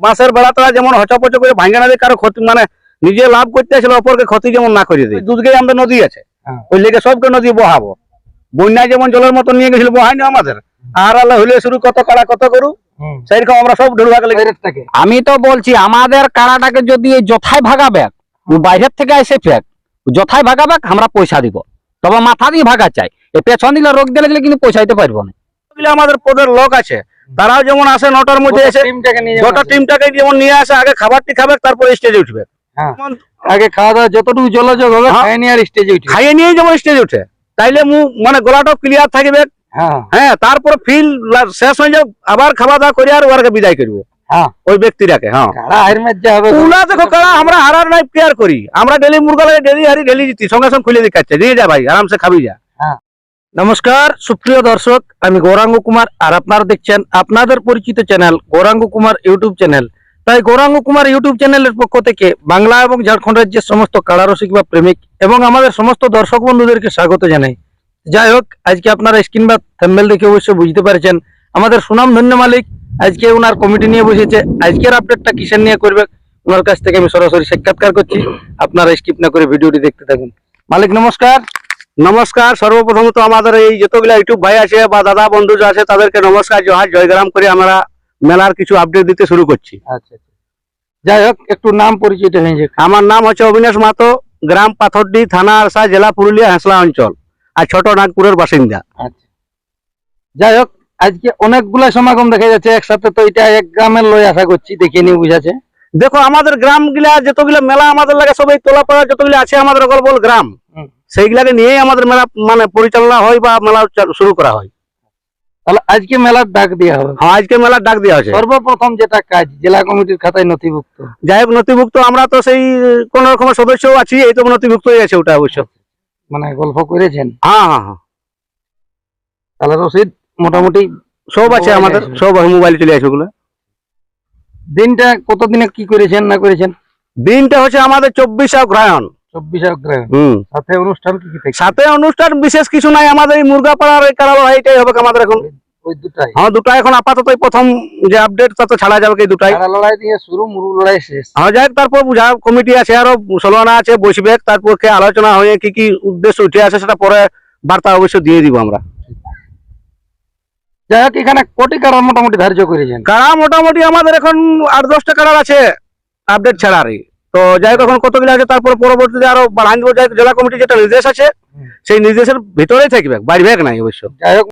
বাঁশের বেড়াটা যেমন হচপচ করে ভাঙ্গে না দিয়ে কারও ক্ষতি মানে নিজে লাভ করতে আসলে অপরকে ক্ষতি যেমন না করে দিই দুধকে আমাদের নদী আছে। হ্যাঁ। ওই লেগে সবকে নদী বহাবো। বন্যায় যেমন জলের মতো নিয়ে গেছিল বহায়নি আমাদের। আর আল্লাহ হইলে শুরু কত কাড়া কত করু। সেইরকম আমরা সব ঢুলভাগ লেগে আমি তো বলছি আমাদের কাড়াটাকে যদি যথায় ভাগাবে বাইরের থেকে এসে ফেক যথায় ভাগাবে আমরা পয়সা দিব। তবে মাথা দিয়ে ভাগা চাই। পেছন দিলে রোগ দিলে দিলে কিন্তু পয়সা দিতে পারব না। আমাদের পদের লোক আছে। তারাও যেমন আসে নটার মধ্যে এসে গোটা টিমটাকে যেমন নিয়ে আসে আগে খাবারটি খাবে তারপর স্টেজে উঠবে। হ্যাঁ। আগে খাওয়া দাওয়া যতটুকু জলযোগ হবে হ্যাঁ। খাই নিয়ে আর স্টেজে উঠে খাইয়ে নিয়ে যেমন স্টেজে উঠে। তাইলে মু মানে গলাটাও ক্লিয়ার থাকবে। হ্যাঁ। হ্যাঁ তারপর ফিল শেষ হয়ে যাও আবার খাওয়া দাওয়া করে আর ওরাকে বিদায় করব। ওই ব্যক্তিটাকে হ্যাঁ। দেখো কারা আমরা হারার নাই কেয়ার করি। আমরা ডেলি মুরগা লাগে ডেলি হারি ডেলি জিতি সঙ্গে সঙ্গে খুলে দিচ্ছে নিয়ে যা ভাই আরামসে খাবি যা। নমস্কার, সুপ্রিয় দর্শক, আমি গৌরাঙ্গ কুমার আর আপনারা দেখছেন আপনাদের পরিচিত channel Gouranga Kumar YouTube channel. তাই গৌরাঙ্গ কুমার ইউটিউব চ্যানেলের পক্ষ থেকে বাংলা এবং ঝাড়খণ্ড রাজ্যের সমস্ত কালারসিক বা প্রেমিক এবং আমাদের সমস্ত দর্শক বন্ধুদেরকে স্বাগত জানাই। যাই হোক, আজকে আপনারা স্ক্রিন বা থ্যাম্বেল দেখে অবশ্যই বুঝতে পারছেন, আমাদের সুনাম ধন্য মালিক আজকে ওনার কমিটি নিয়ে বসেছে। আজকের আপডেটটা কিসের নিয়ে করবে, ওনার কাছ থেকে আমি সরাসরি সাক্ষাৎকার করছি। আপনারা স্কিপ না করে ভিডিওটি দেখতে থাকুন। মালিক, নমস্কার। নমস্কার সর্বপ্রথমত আমাদের এই যতগুলা ইউটিউব ভাই আছে বা দাদা বন্ধু যে আছে তাদেরকে নমস্কার জহার জয়গ্রাম করে আমরা মেলার কিছু আপডেট দিতে শুরু করছি। আচ্ছা আচ্ছা। যাই হোক একটু নাম পরিচিত হয়ে যাক। আমার নাম হচ্ছে অবিনাশ মাতো গ্রাম পাথরডি থানা আরসা জেলা পুরুলিয়া হেঁসলা অঞ্চল আর ছোট নাগপুরের বাসিন্দা। আচ্ছা। যাই হোক আজকে অনেকগুলা সমাগম দেখা যাচ্ছে একসাথে তো এটা এক গ্রামের লই আশা করছি দেখে নিয়ে বুঝাচ্ছে। দেখো আমাদের গ্রাম গিলা যতগুলা মেলা আমাদের লাগে সবাই তোলা তোলাপাড়া যতগুলো আছে আমাদের অগল বল গ্রাম। সেইগুলাকে নিয়েই আমাদের মেলা মানে পরিচালনা হয় বা মেলা শুরু করা হয়। তাহলে আজকে মেলার ডাক দেওয়া হবে। হ্যাঁ আজকে মেলার ডাক দেওয়া হয়েছে। সর্বপ্রথম যেটা কাজ জেলা কমিটির খাতায় নথিভুক্ত। যাই হোক নথিভুক্ত আমরা তো সেই কোন রকমের সদস্য আছি এই তো নথিভুক্ত হয়ে আছে ওটা অবশ্য। মানে গল্প করেছেন? হ্যাঁ হ্যাঁ হ্যাঁ। তাহলে রসিদ মোটামুটি সব আছে আমাদের আছে। সব মোবাইল চলে আসে ওগুলো। দিনটা কতদিনে কি করেছেন না করেছেন? দিনটা হচ্ছে আমাদের চব্বিশ হুম সাথে অনুষ্ঠান কি কি সাথে অনুষ্ঠান বিশেষ কিছু নাই আমাদের এই মুরগাপাড়ার এই এইটাই হবে আমাদের এখন। ওই দুটাই। দুটা এখন আপাতত প্রথম যে আপডেট তা তো ছাড়া যাবে এই দুটাই। লড়াই দিয়ে শুরু মুরু লড়াই শেষ। হ্যাঁ যাই তারপর বুঝা কমিটি আছে আরও সলোনা আছে বসবে তারপর কে আলোচনা হয়ে কি কি উদ্দেশ্য উঠে আছে সেটা পরে বার্তা অবশ্য দিয়ে দিব আমরা। যাই হোক এখানে কোটি কারা মোটামুটি ধার্য করেছেন? কারা মোটামুটি আমাদের এখন আট দশটা কারার আছে আপডেট ছাড়ারই তো যাই হোক এখন কতগুলো আছে? তারপর পরবর্তীতে আরও যাই জেলা কমিটি যেটা নির্দেশ আছে সেই নির্দেশের ভিতরেই থাকবে বাইরে নাই অবশ্য। যাই হোক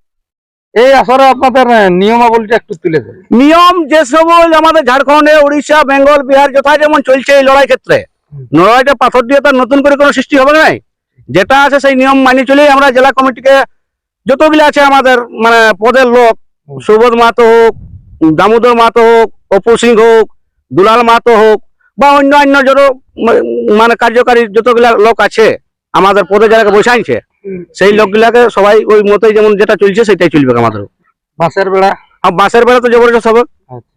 এই আসরে আপনাদের নিয়মাবলীটা একটু তুলে ধরুন নিয়ম যে সকল আমাদের ঝাড়খণ্ডে উড়িষ্যা বেঙ্গল বিহার যথা যেমন চলছে এই লড়াই ক্ষেত্রে লড়াইটা পাথর দিয়ে তার নতুন করে কোনো সৃষ্টি হবে না যেটা আছে সেই নিয়ম মানি চলেই আমরা জেলা কমিটিকে যতগুলো আছে আমাদের মানে পদের লোক সুবোধ মাতো হোক দামোদর মাতো হোক অপু সিং হোক দুলাল মাহাতো হোক বা অন্য অন্য যত মানে কার্যকারী যতগুলা লোক আছে আমাদের পদে যারা বসাইছে। সেই লোকগুলাকে সবাই ওই মতোই যেমন যেটা চলছে সেটাই চলবে আমাদের। বাসের বেড়া? আর বাসের বেড়া তো জবরদস্ত হবে। আচ্ছা।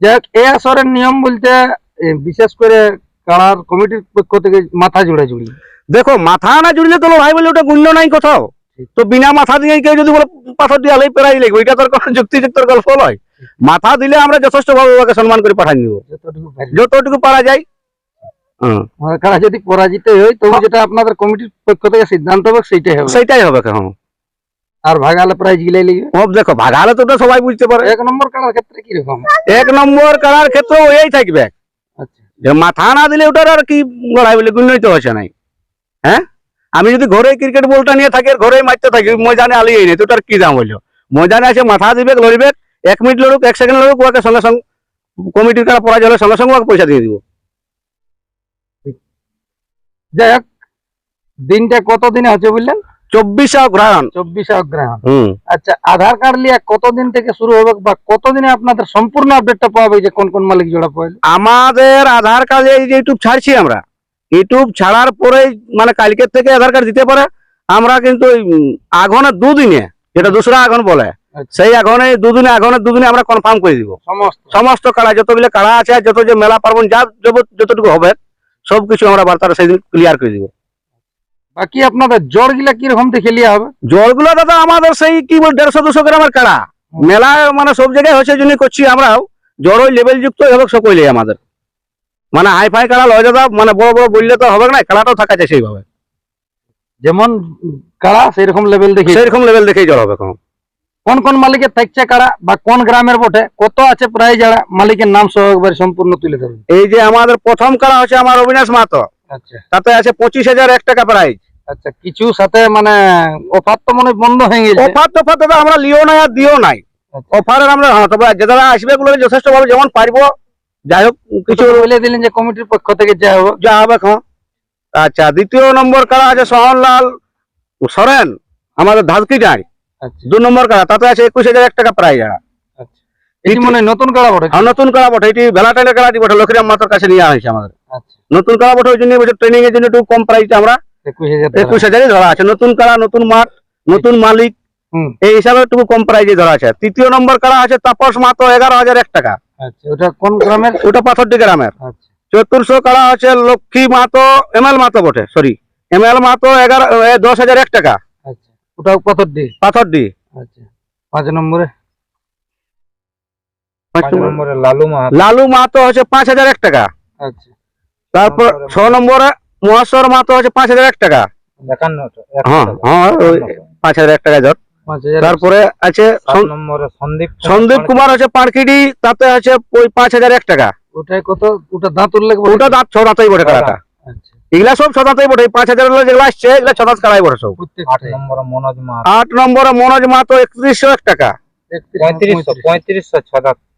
হোক আসরের নিয়ম বলতে বিশেষ করে কারার কমিটির পক্ষ থেকে মাথা জুড়ে জুড়ি দেখো মাথা না জুড়লে তো ভাই বলে ওটা গুণ্য নাই কোথাও। তো বিনা মাথা দিয়ে কেউ যদি বলে পাথর দিয়ে আলাই পেরাই লাগবে এটা তোর কোনো যুক্তিযুক্তর গল্প নয়। মাথা দিলে আমরা যথেষ্ট ভাবে ওকে সম্মান করে পাঠান দিব যতটুকু পারা। যায়। কারা যদি পরাজিত হয় তবু যেটা আপনাদের কমিটির পক্ষ থেকে সিদ্ধান্ত হবে। হ্যাঁ। আর ভাগালে প্রাইজ গিলাই ও দেখো ভাগালে তো সবাই বুঝতে পারে। এক নম্বর কারার ক্ষেত্রে এক নম্বর করার ক্ষেত্রে ওই থাকবে। আচ্ছা। মাথা না দিলে ওটার আর কি লড়াই বলে গুণ্যই তো হচ্ছে নাই। হ্যাঁ? আমি যদি ঘরে ক্রিকেট বলটা নিয়ে থাকি আর ঘরেই মারতে থাকি ময়দানে আলিয়ে নেই তো ওটার কি দাম বলল ময়দানে আছে মাথা দিবে লড়বে এক মিনিট লড়ুক এক সেকেন্ড লড়ুক ওকে সঙ্গে সঙ্গে কমিটির কারা পরাজয় হলে সঙ্গে সঙ্গে ওকে পয়সা দিয়ে দিব। যাই হোক দিনটা কত দিনে হচ্ছে বললেন? চব্বিশে অগ্রহায়ণ। চব্বিশে অগ্রহায়ণ। আচ্ছা আধার কার্ড লিয়া কতদিন থেকে শুরু হবে বা কতদিনে আপনাদের সম্পূর্ণ আপডেটটা পাওয়া যাবে যে কোন কোন মালিক জোড়া পাইল আমাদের আধার কার্ডে এই যে ইউটিউব ছাড়ছি আমরা। ইউটিউব ছাড়ার পরে মানে কালকের থেকে আধার কার্ড দিতে পারে। আমরা কিন্তু উম, দুদিনে যেটা দুসরা আঘন বলে আচ্ছা। সেই আঘনে দুদিনে আঘনের দুদিনে আমরা কনফার্ম করে দিব। সমস্ত। সমস্ত কাড়া যতগুলো কাড়া আছে যত যে মেলা পার্বণ যা যতটুকু হবে সবকিছু আমরা বার্তাটা সেদিন ক্লিয়ার করে দিব। বাকি আপনাদের জ্বরগুলা কীরকম দেখে লিয়া হবে? জলগুলো দাদা আমাদের সেই কি বল দেড়শো দুশো গ্রামের কাড়া মেলা মানে সব জায়গায় হয়েছে জন্য করছি আমরাও। জ্বর ওই লেভেল যুক্ত হবে সকলে আমাদের। মানে হাই ফাই কাড়া লয় দাদা মানে বড় বড় বললে তো হবে না খেলাটাও থাকা যায় সেইভাবে। যেমন কাড়া সেরকম লেভেল দেখি। সেইরকম লেভেল দেখেই জড় হবে এখন কোন কোন মালিকের থাকছে কাড়া বা কোন গ্রামের বটে কত আছে প্রায় যারা মালিকের নাম সহ একবার সম্পূর্ণ তুলে ধরুন। এই যে আমাদের প্রথম কাড়া হচ্ছে আমার অবিনাশ মাহাতো। আচ্ছা। তাতে আছে পঁচিশ হাজার এক টাকা প্রাইজ আচ্ছা কিছু সাথে মানে অফার তো মনে বন্ধ হয়ে গেছে। অফার দাদা আমরা লিও নাই আর দিও নাই। আচ্ছা। অফারের আমরা হ্যাঁ তবে যে দাদা আসবে গুলো যথেষ্ট ভাবে যেমন পারব যাই হোক কিছু বলে দিলেন যে কমিটির পক্ষ থেকে যা হবে যা হবে এখন আচ্ছা দ্বিতীয় নম্বর কারা আছে? সোহনলাল সরেন আমাদের ধাজকি যাই আচ্ছা। দু নম্বর কারা? তাতে আছে একুশ হাজার এক টাকা আর আচ্ছা। মনে হয় নতুন কাড়া বটে আর নতুন কাড়া বটে। এটি ভেলাটাইলের কাড়া বটে? লক্ষ্মীরাম মাতার কাছে নিয়ে হয়েছে আমাদের। আচ্ছা। নতুন কাড়া বটে ওই জন্য ট্রেনিং এর জন্য একটু কম প্রাইসে আমরা। একুশ হাজারই ধরা আছে। নতুন কাড়া নতুন মাঠ নতুন মালিক এই হিসাবে একটু কম প্রাইজে ধরা আছে। তৃতীয় নম্বর কাড়া আছে? তাপস মাত্র এগারো হাজার এক টাকা। আচ্ছা ওটা কোন গ্রামের? ওটা পাথরডি গ্রামের। আচ্ছা। চতুর্থ কাড়া আছে লক্ষ্মী মাতো এম এল মাতো বটে সরি এম এল মাতো এগারো দশ হাজার এক টাকা। আচ্ছা ওটা পাথরডি? আচ্ছা পাঁচ নম্বরে? লালু মাতো হচ্ছে পাঁচ হাজার এক টাকা। আচ্ছা। তারপর ছ নম্বরে মহেশ্বর মাতো হচ্ছে পাঁচ হাজার এক টাকা। হ্যাঁ হ্যাঁ পাঁচ হাজার এক টাকা হাজার তারপরে আছে সন্দীপ সন্দীপ কুমার আছে পাঁড়কিডি তাতে আছে ওই পাঁচ হাজার এক টাকা। ওটাই কত? ওটা দাঁত উল্লেখ ওটা দাঁত ছ দাঁতই বটে কাড়াটা আচ্ছা। এগুলা সব ছ দাঁতই বটে। পাঁচ হাজার যেগুলো আসছে এগুলা ছ দাঁত কাড়াই বটে সব। আট নম্বরে মনোজ মাহাতো। আট নম্বরে মনোজ মাতো একত্রিশশো এক টাকা। পঁয়ত্রিশশো পঁয়ত্রিশশো ছ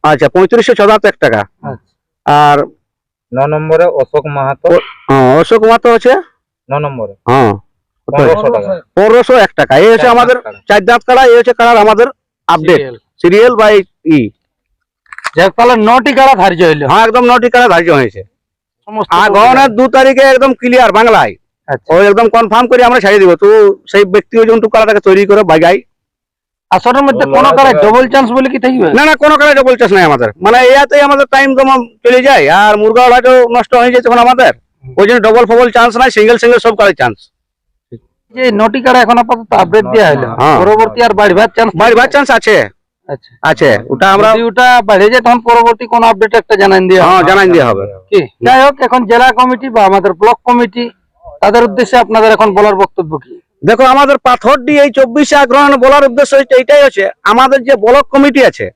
আচ্ছা পঁয়ত্রিশশো ছ দাঁত এক টাকা। আচ্ছা। আর ন নম্বরে অশোক মাহাতো। হ্যাঁ, অশোক মাতো আছে। ন নম্বরে। হ্যাঁ। পনেরোশো এক টাকা। এই হচ্ছে আমাদের চার দাঁত কাড়া এই হচ্ছে কাড়ার আমাদের আপডেট সিরিয়াল বা এই ই যাক তাহলে নটি কাড়া ধার্য হইল। হ্যাঁ একদম নটি কাড়া ধার্য হয়েছে। আর গহনের দু তারিখে একদম ক্লিয়ার বাংলায়। আচ্ছা। ওই একদম কনফার্ম করে আমরা ছাড়িয়ে দিব। তো সেই ব্যক্তি ওই কাড়াটাকে তৈরি করে বাগাই আসরের মধ্যে কোন ডবল চান্স বলে কি থাকবে? না না কোনো ডবল চাষ নাই আমাদের। মানে ইয়াতেই আমাদের টাইম তোমার চলে যায় আর মুরগা নষ্ট হয়ে যায় তখন আমাদের। ওই জন্য ডবল ফবল চান্স নাই সিঙ্গেল সিঙ্গেল সব কাড়াই চান্স যে নটি কাড়া এখন আপাতত আপডেট দেওয়া হলো। হ্যাঁ। পরবর্তী আর বাড়বার চান্স বাড়িবার চান্স আছে। আচ্ছা। আছে। ওটা আমরা ওটা বেড়ে যায় তখন পরবর্তী কোন আপডেট একটা দিয়ে হ্যাঁ জানাই দিয়ে হবে। কি? যাই হোক এখন জেলা কমিটি বা আমাদের ব্লক কমিটি তাদের উদ্দেশ্যে আপনাদের এখন বলার বক্তব্য কি? দেখো আমাদের এই চব্বিশে আগ্রহণ বলার উদ্দেশ্য এইটাই হচ্ছে আমাদের যে ব্লক কমিটি আছে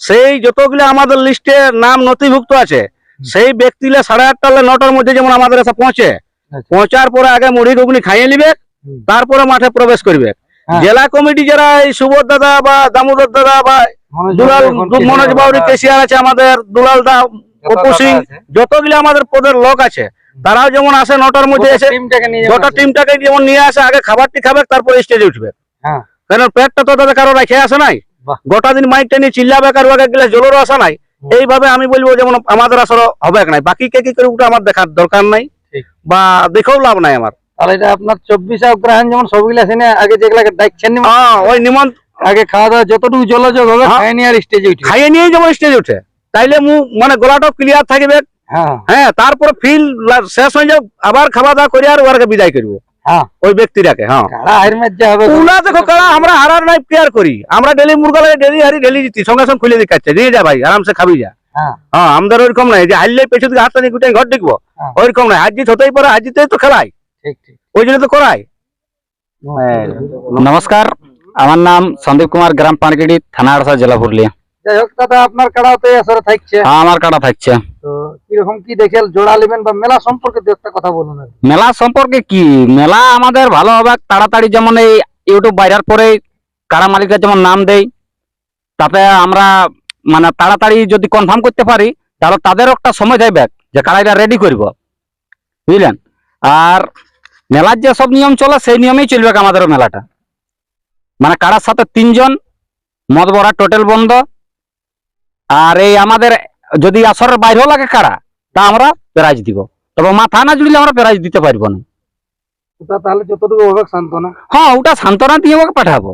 সেই যতগুলো আমাদের লিস্টে নাম নথিভুক্ত আছে সেই ব্যক্তিরা সাড়ে আটটা নটার মধ্যে যেমন আমাদের এসে পৌঁছে আচ্ছা। পৌঁছার পরে আগে মুড়ি ঘুগনি খাইয়ে নিবে। তারপরে মাঠে প্রবেশ করবে। হ্যাঁ। জেলা কমিটি যারা এই সুবোধ দাদা বা দামোদর দাদা বা দুলাল মনোজ বাউরি কেশিয়ার আছে আমাদের দুলাল দা অপু সিং যতগুলো আমাদের পদের লোক আছে তারাও যেমন আসে নটার মধ্যে এসে গোটা টিমটাকে যেমন নিয়ে আসে আগে খাবারটি খাবে তারপরে স্টেজে উঠবে। হ্যাঁ। কারণ পেটটা তো তাদের কারও রেখে আসে নাই। গোটা দিন মাইকটা নিয়ে চিল্লাবে কারও এক গ্লাস জলেরও আসা নাই। এইভাবে আমি বলব যেমন আমাদের আসলে হবে নাই। বাকি কে কি করে ওটা আমার দেখার দরকার নাই। বা দেখেও লাভ নাই আমার। তাহলে এটা আপনার চব্বিশে অগ্রহায়ণ যেমন সবগুলো আছে না আগে যেগুলাকে ডাকছেন নি, হ্যাঁ ওই নিমন আগে খাওয়া দাওয়া যতটুকু জলযোগ হবে হ্যাঁ। নিয়ে স্টেজে উঠে খাইয়ে নিয়ে যেমন স্টেজে উঠে। তাইলে মু মানে গলাটাও ক্লিয়ার থাকবে। হ্যাঁ। হ্যাঁ তারপর ফিল শেষ হয়ে যাও আবার খাওয়া দাওয়া করে আর ওরাকে বিদায় করব। হ্যাঁ। ওই ব্যক্তিটাকে হ্যাঁ। দেখো কারা আমরা হারার নাই করি। আমরা ডেলি মুরগা লাগে ডেলি হারি ডেলি জিতি। সঙ্গে সঙ্গে খুলে দিচ্ছে নিয়ে যা ভাই আরামসে খাবি যা। হ্যাঁ। হ্যাঁ আমাদের ওইরকম নাই। যে হারলে পেছন দিকে হাতটা নিয়ে গুটাই ঘর দেখব। হ্যাঁ। ওইরকম নাই। হতেই পারে তো ঠিক ওই জন্য তো করাই নমস্কার আমার নাম সন্দীপ কুমার গ্রাম পানকিডি থানা আড়সা জেলা পুরুলিয়া। যাই হোক দাদা আপনার কাড়াও তো আসরে থাকছে। হ্যাঁ, আমার কাটা থাকছে। তো কীরকম কি দেখে জোড়া নেবেন বা মেলা সম্পর্কে দু একটা কথা বলুন মেলা সম্পর্কে কি? মেলা আমাদের ভালো হবে তাড়াতাড়ি যেমন এই ইউটিউব বাইরার পরে কারা মালিকের যেমন নাম দেই তাতে আমরা মানে তাড়াতাড়ি যদি কনফার্ম করতে পারি তাহলে তাদেরও একটা সময় যাইবে যে কারাইটা রেডি করব। বুঝলেন? আর মেলার যে সব নিয়ম চলে সেই নিয়মেই চলবে আমাদেরও মেলাটা। মানে কারার সাথে তিনজন মদ ভরা টোটাল বন্ধ। আর এই আমাদের যদি আসরের বাইরেও লাগে কারা তা আমরা প্রাইজ দিব। তবে মাথা না জুড়লে আমরা প্রাইজ দিতে পারব না। ওটা তাহলে যতটুকু হবে শান্তনা হ্যাঁ ওটা সান্ত্বনা দিয়ে ওকে পাঠাবো।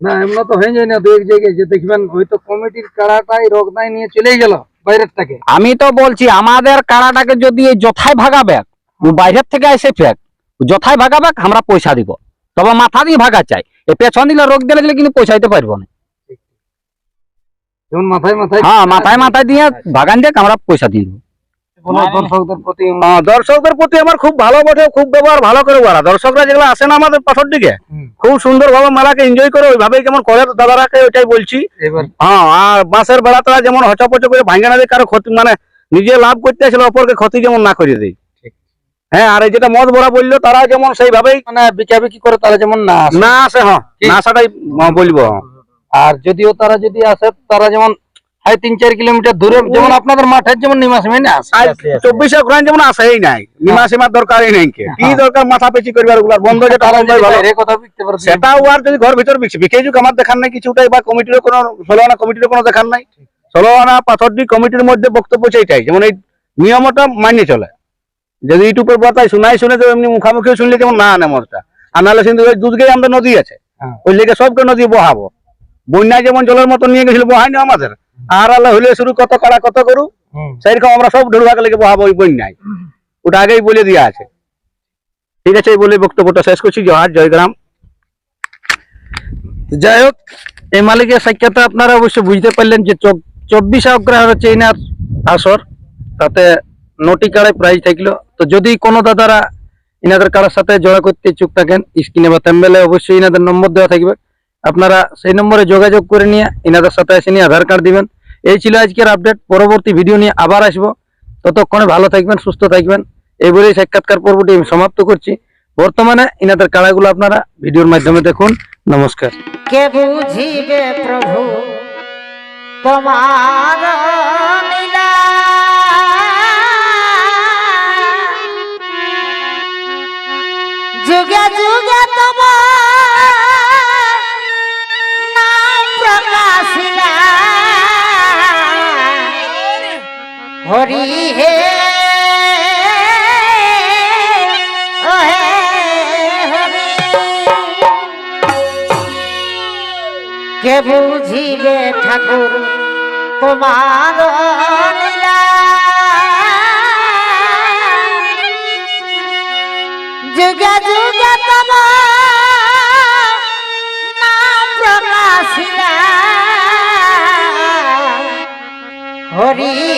না এমন তো হয়ে যায় না দু এক জায়গায় যে দেখবেন হয়তো কমিটির কাড়াটাই রগদাই নিয়ে গেল বাইরের থেকে আমি তো বলছি আমাদের কাড়াটাকে যদি যথায় ভাগাবে ও বাইরের থেকে এসে ফেক যথায় ভাগাবে আমরা পয়সা দিব। তবে মাথা দিয়ে ভাগা চাই। এ পেছন দিলে রোগ দিলে দিলে কিন্তু পয়সা দিতে পারব না। যেমন মাথায় মাথায় হ্যাঁ মাথায় মাথায় দিয়ে বাগান দিয়ে আমরা পয়সা দিই কোনো দর্শকদের প্রতি দর্শকদের প্রতি আমার খুব ভালো বটে খুব ব্যবহার ভালো করে ওরা। দর্শকরা যেগুলো আসে না আমাদের পাথর দিকে খুব সুন্দর ভাবে মেলাকে এনজয় করে দাদারাকে ওইটাই বলছি। হ্যাঁ আর বাঁশের বেড়া তারা যেমন হচপচ করে ভাঙ্গা না দিয়ে কারও ক্ষতি মানে নিজে লাভ করতে আসলে অপরকে ক্ষতি যেমন না করে দেয়। হ্যাঁ আর এই যেটা মদ ভরা বলল তারা যেমন সেইভাবেই মানে বিকাবিকি করে তারা যেমন না আসে। না আসে হ্যাঁ না আসাটাই বলব। আর যদিও তারা যদি আসে তারা যেমন হাই তিন চার কিলোমিটার দূরে যেমন আপনাদের মাঠের যেমন নিমাস মেনে চব্বিশে গ্রাম যেমন আসেই নাই। নিমা সীমার দরকারই নেই কে। কি দরকার মাথা পেঁচি করবার ওগুলার বন্ধ যেটা সেটাও আর যদি ঘর ভিতর বিকে যুগ আমার দেখার নাই কিছুটাই বা কমিটির কোনো ষোলো আনা কমিটির কোনো দেখার নাই। ষোলো আনা পাথরটি কমিটির মধ্যে বক্তব্য সেইটাই যেমন এই নিয়মটা মানিয়ে চলে। যদি ইউটিউবের বার্তায় শোনাই শুনে তো এমনি মুখামুখি শুনলে যেমন না আনে মদটা আর নাহলে ওই দুধকেই আমাদের নদী আছে। হ্যাঁ। ওই লেগে সবকে নদী বহাবো। বন্যায় যেমন জলের মতো নিয়ে গেছিল বহায়নি আমাদের। আর আল্লাহ হইলে শুরু কত কাড়া কত করু। সেইরকম আমরা সব ঢেড়ুয়াকে লেগে বহাবো ওই বন্যায়। ওটা আগেই বলে দেওয়া আছে। ঠিক আছে বলে বক্তব্যটা শেষ করছি। জহার জয়গ্রাম যাই হোক এই মালিকের সাক্ষাতে আপনারা অবশ্যই বুঝতে পারলেন যে চব্বিশ অগ্রহ হচ্ছে ইনার আসর। তাতে নটি কাড়ে প্রাইজ থাকল। তো যদি কোনো দাদারা ইনাদের কারোর সাথে জড়া করতে ইচ্ছুক থাকেন স্ক্রিনে বা তেম্বেলে অবশ্যই ইনাদের নম্বর দেওয়া থাকবে। আপনারা সেই নম্বরে যোগাযোগ করে নিয়ে ইনাদের সাথে এসে নিয়ে আধার কার্ড দিবেন। এই ছিল আজকের আপডেট পরবর্তী ভিডিও নিয়ে আবার আসব। ততক্ষণে ভালো থাকবেন, সুস্থ থাকবেন। এই বলেই সাক্ষাৎকার পর্বটি আমি সমাপ্ত করছি। বর্তমানে ইনাদের কাড়াগুলো আপনারা ভিডিওর মাধ্যমে দেখুন। নমস্কার। কে বুঝিবে প্রভু? তোমার যুগে যুগে তোমার নাম প্রকাশিলা হরি হে কে বুঝিবে ঠাকুর তোমার লীলা? হরি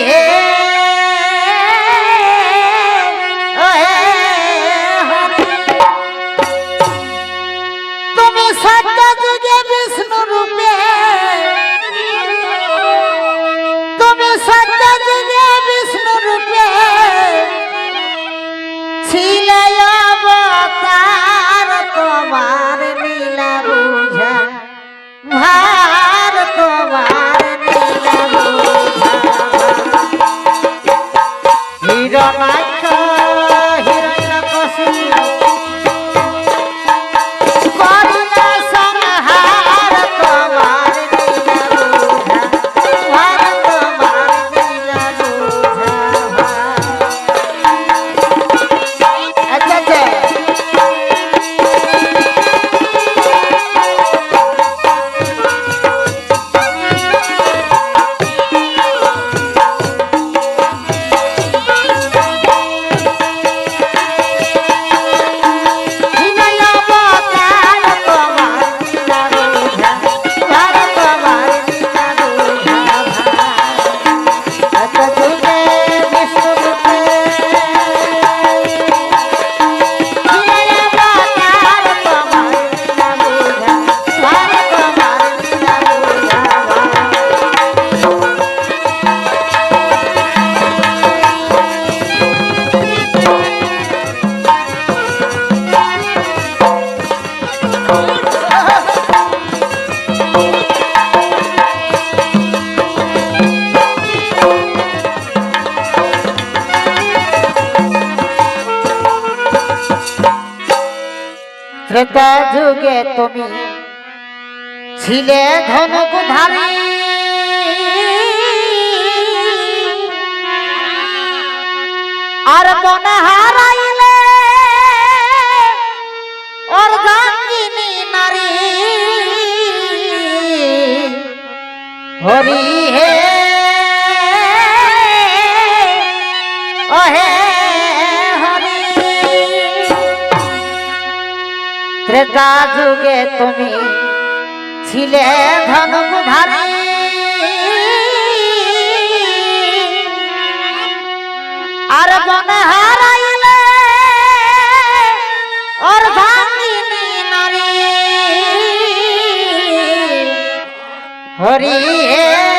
ত্রেতা যুগে তুমি ছিলে ধনুক ধারী আর মন হারাইলে অর্ধাঙ্গিনী নারী। হরি হে ও ত্রেতা যুগে তুমি ছিলে ধনুকধারী। আর মনে হারাইলে ওর ভাঙিনি নারী। হরিয়ে